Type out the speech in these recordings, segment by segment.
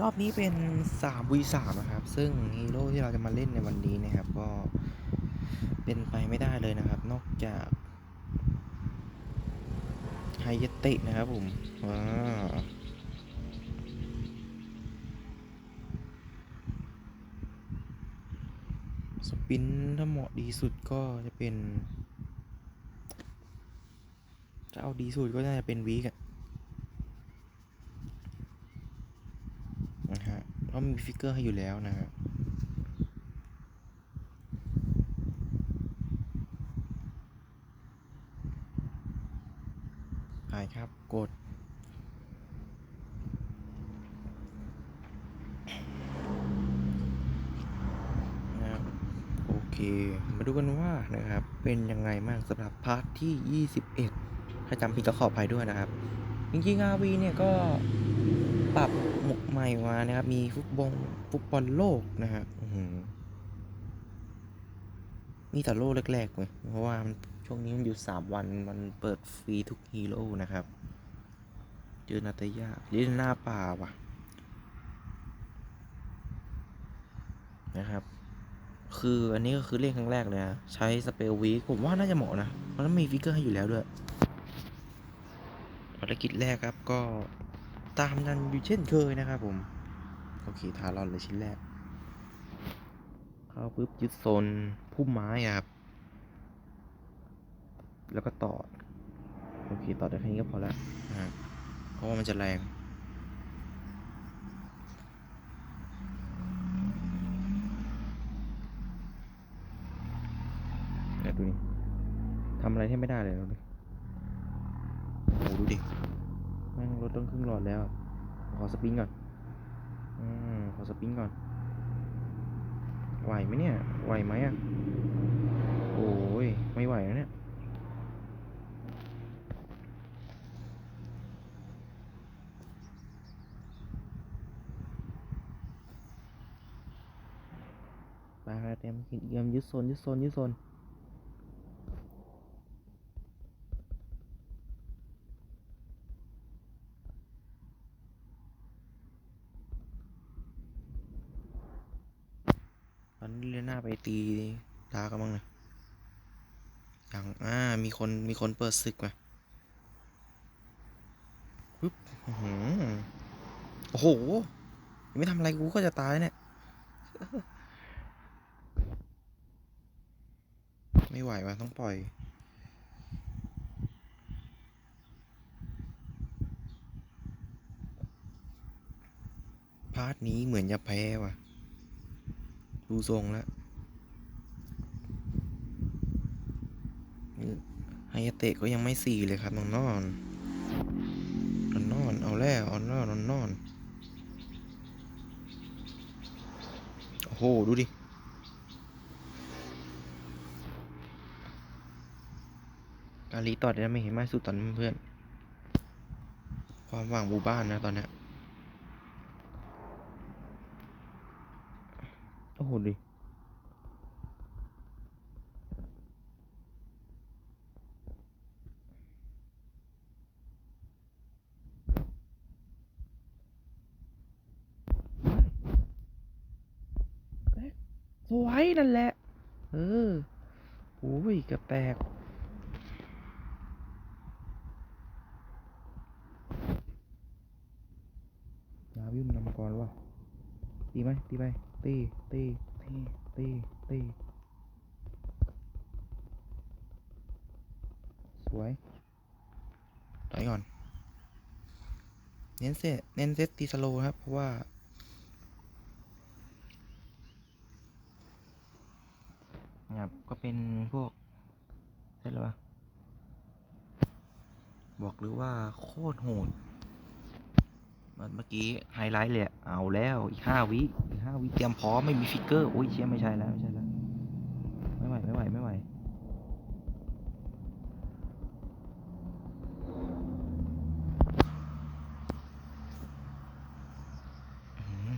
รอบนี้เป็น 3 v 3 นะครับ ซึ่งฮีโร่ที่เราจะมาเล่นในวันนี้นะครับ ก็เป็นไปไม่ได้เลยนะครับ นอกจากไฮยตะนะครับผมว้าสปินถ้าเหมาะดีสุดก็จะเป็น จะเอาดีสุดก็น่าจะเป็นวีกอะนะฮะเพ ราะมีฟิกเกอร์ให้อยู่แล้วนะฮะหายครับกดนะครับโอเค มาดูกันว่านะครับ เป็นยังไงบ้างสำหรับพาร์ทที่ 21 ถ้าจำผิดก็ขออภัยด้วยนะครับ จริงๆ RV เนี่ยก็ปรับ หกใหม่มานะครับ มีฟุตบอลฟุตบอลโลกนะครับอื้อหือมีแต่โลกแรกๆเลยเพราะว่าช่วงนี้มันอยู่3วันมันเปิดฟรีทุกฮีโร่นะครับ เจอนาตยาล่นหน้าป่าว่ะ นะครับ คืออันนี้ก็คือเล่นครั้งแรกเลยนะ ใช้สเปลวีผมว่าน่าจะเหมาะนะ เพราะมันมีฟิกเกอร์ให้อยู่แล้วด้วยภารกิจแรกครับก็ ตามนันอยู่เช่นเคยนะครับผม โอเค ทารอนเลยชิ้นแรก เข้าปุ๊บยึดโซนพุ่มไม้ครับ แล้วก็ต่อ โอเค ต่อได้แค่นี้ก็พอแล้วนะเพราะว่ามันจะแรงเดี๋ยวดูนี่ทำอะไรที่ไม่ได้เลยดูดิโอ้ดูดิ แม่งรถต้องครึ่งหลอดแล้ว ขอสปริงก่อนอืมขอสปริงก่อน ไหวไหมเนี่ย ไหวไหมอะ โอ้ย ไม่ไหวแล้วเนี่ยไปเต็มเตรียมยึดโซนยึดโซนยึดโซน อนนี้เลียน่าไปตีดากันบ้างนะอย่างอ่ามีคนมีคนเปิดศึกมาปึ๊บหือโอ้โหยังไม่ทำอะไรกูก็จะตายเนี่ย ไม่ไหวว่ะต้องปล่อยพาร์ทนี้เหมือนจะแพ้ว่ะ ดูทรงแล้วไฮยาเตะก็ยังไม่สี่เลยครับน้องนอนนอนนอน เอาแล้วเอาแล้วนอนนอนโอ้โห ดูดิการีต่อได้ไม่เห็นมากสุดตอนเพื่อน ความหวังหมู่บ้านนะตอนนี้ โหดิสวยนั่นแหละ เออโอ้ยกือบแตก นาวิมนำก่อนว่ะตีไหมตีไหม ตีตีตีตีตีสวยต่อยก่อน เน้นเซตเน้นเซตตีสโลว์ครับ เพราะว่านะครับ ก็เป็นพวกเช่นไรวะบอกหรือว่าโคตรโหด เมื่อกี้ไฮไลท์เลยเอาแล้วอีกห้าวิอีกห้าวิเตรียมพร้อมไม่มีฟิกเกอร์โอ้ยเชี่ยไม่ใช่แล้วไม่ใช่แล้วไม่ไหวไม่ไหวไม่ไหว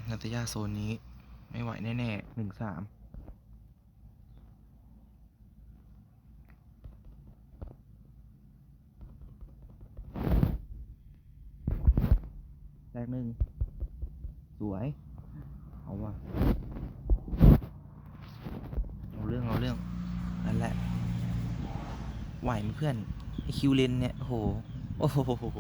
นาตยาโซนนี้ ไม่ไหวแน่ๆหนึ่งสาม กหนึ่งสวย เอาว่ะเอาเรื่องเอาเรื่องนั่นแหละไหวไหมเพื่อนไอคิวเลนเนี่ยโอ้โหโอ้โห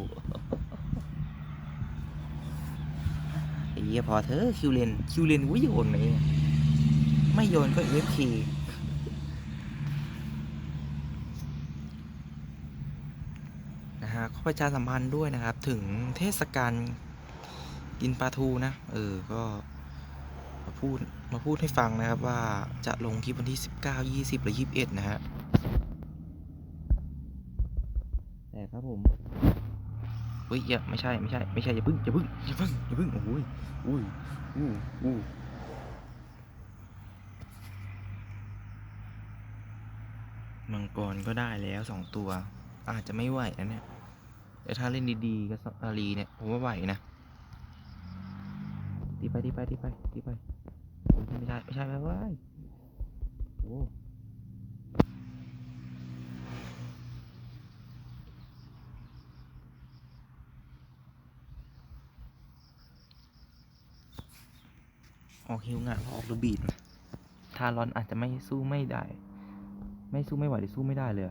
ไอ้เหี้ยพอเธอคิวเลนคิวเลนกูโยนไหมไม่โยนก็เอฟเคนะฮะก็ประชาสัมพันธ์ด้วยนะครับ ถึงเทศกาล กินปลาทูนะ เออ ก็มาพูดมาพูดให้ฟังนะครับ ว่าจะลงคลิปวันที่19 20หรือ21นะฮะ แต่ครับผมเฮ้ยอย่าไม่ใช่ไม่ใช่ไม่ใช่อย่าพึ่งอย่าพึ่งอย่าพึ่งอย่าพึ่งโอ้ยอุ้ยอู้อู้มังกรก็ได้แล้วสองตัว อาจจะไม่ไหวนะเนี่ยแต่ถ้าเล่นดีๆกับอารีเนี่ยผมว่าไหวนะตี ไปตีไปตีไปตีไปไม่ใช่ไม่ใช่ไม่ไหวโอ้ออกฮิวงะออกลูบีดทารอนอาจจะไม่สู้ไม่ได้ ไม่สู้ไม่ไหวหรือสู้ไม่ได้เลย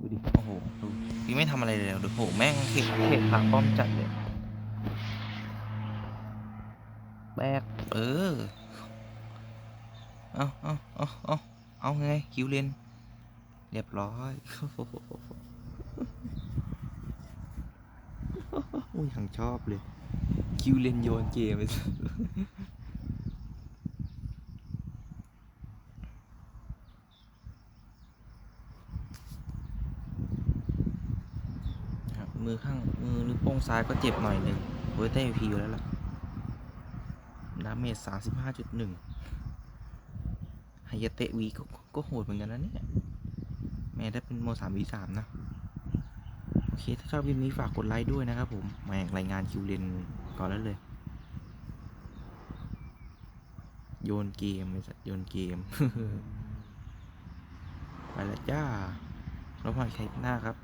ดูดิ โอ้โหดูพี่ไม่ทำอะไรเลยดูโห แม่งเขกเขกหลังป้อมจัดเลย แบกเออ เอาเอาเอาเอาเอาไงคิวเลนเรียบร้อยโอ้ยยังชอบเลย คิวเลนโยนเกมไปมือข้างมือนิ้วโป้งซ้ายก็เจ็บหน่อยหนึ่งเวอร์เต้พีอยู่แล้วล่ะ ดาเมจสามสิบห้าจุดหนึ่งไฮยาเตะวีก็ก็โหดเหมือนกันนะเนี่ย แม้ถ้าเป็นโมสามวีสามนะ โอเค ถ้าชอบคลิปนี้ฝากกดไลค์ด้วยนะครับผมแม่งรายงานคิวเลนก่อนแล้วเลย โยนเกมไอ้สัตว์โยนเกม ไปล้วจ้าแล้วมาใครหน้าครับ